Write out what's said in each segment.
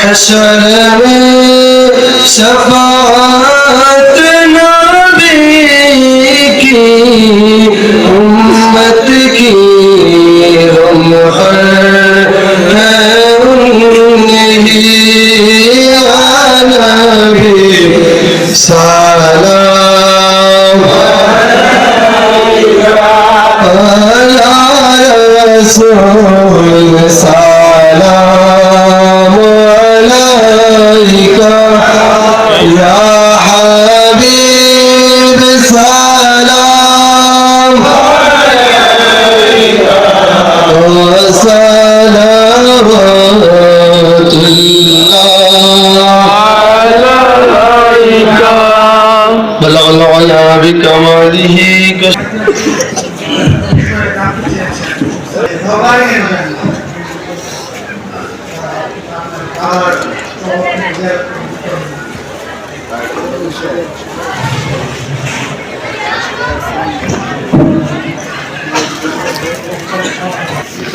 محشر में शफात नबी की उम्मत की हम हैं उन्हीं नबी सलाम अला रसूल सलाम العلا بكماله كش...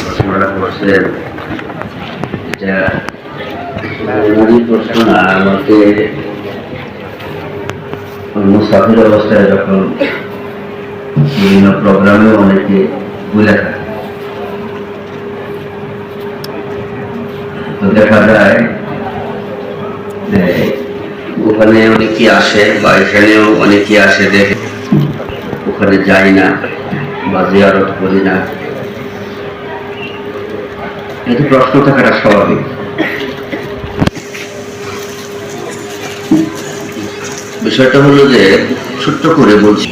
প্রশ্নটা করছেন এটা ওই প্রশ্ন না আমাকে মুসাফির অবস্থায় যখন বিভিন্ন প্রোগ্রামে অনেকে বলে থাকে। দেখা যায় যে ওখানে অনেকে আসে বা এখানেও অনেকে আসে দেখে। ওখানে যাই না বা জিয়ারত করি না। এতে প্রশ্ন থাকাটা স্বাভাবিক। বিষয়টা হলো যে ছোট্ট করে বলছি।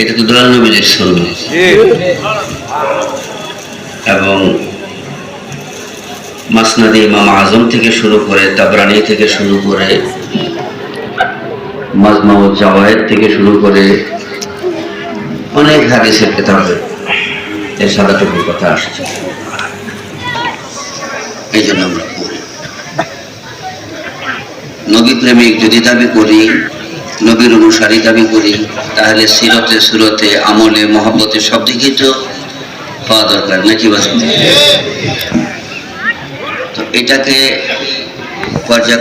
এটা তো দোয়াল নবীদের সঙ্গে এবং মাসনাদি ইমাম আজম থেকে শুরু করে তাবরানি থেকে শুরু করে মাজমা ও জাওয়ায়েদ থেকে শুরু করে অনেক হাদিসের কেতাবে এর সাদাটুকুর কথা আসছে। এই জন্য আমরা পড়ি। নবী প্রেমিক যদি দাবি করি, নবীর অনুসারী দাবি করি, তাহলে সিরতে সুরতে, আমলে, মহব্বতে সব দিকেই তো পাওয়া দরকার, নাকি বাস্তব তো এটাকে পর্যায়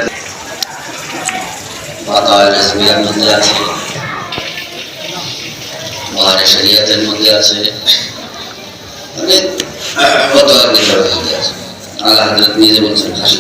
বাধা মধ্যে আছে। বাহারে শরিয়াতের মধ্যে আছে। বিষয় আল্লাহ নিজে বলছেন হাসি